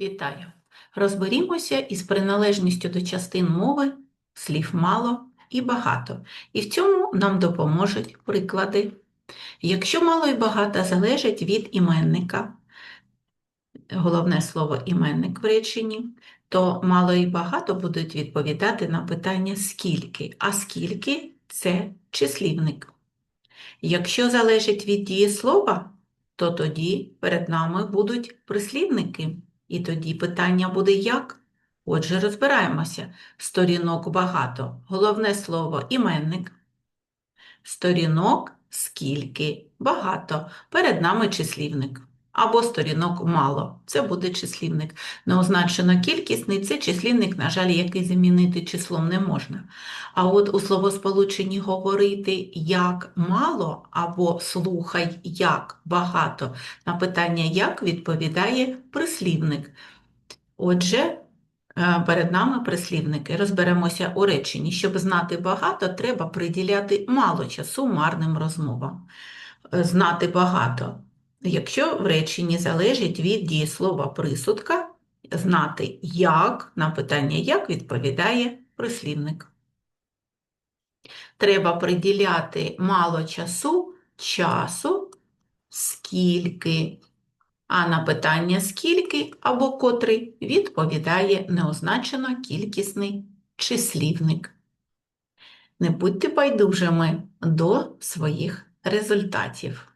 Вітаю! Розберімося із приналежністю до частин мови слів мало і багато. І в цьому нам допоможуть приклади. Якщо мало і багато залежить від іменника, головне слово іменник в реченні, то мало і багато будуть відповідати на питання скільки, а скільки це числівник. Якщо залежить від дієслова, то тоді перед нами будуть прислівники. І тоді питання буде як? Отже, розбираємося. Сторінок багато. Головне слово іменник. Сторінок скільки багато. Перед нами числівник. Або сторінок мало. Це буде числівник. Неозначено кількісний це числівник, на жаль, який замінити числом не можна. А от у словосполученні говорити як мало або слухай як багато на питання як відповідає прислівник. Отже, е, перед нами прислівники. Розберемося у реченні. Щоб знати багато, треба приділяти мало часу марним розмовам. Е, Знати багато. Якщо в реченні залежить від дієслова присудка, знати як на питання як відповідає прислівник. Треба приділяти мало часу, часу, скільки. А на питання скільки або котрий відповідає неозначено кількісний числівник. Не будьте байдужими до своїх результатів.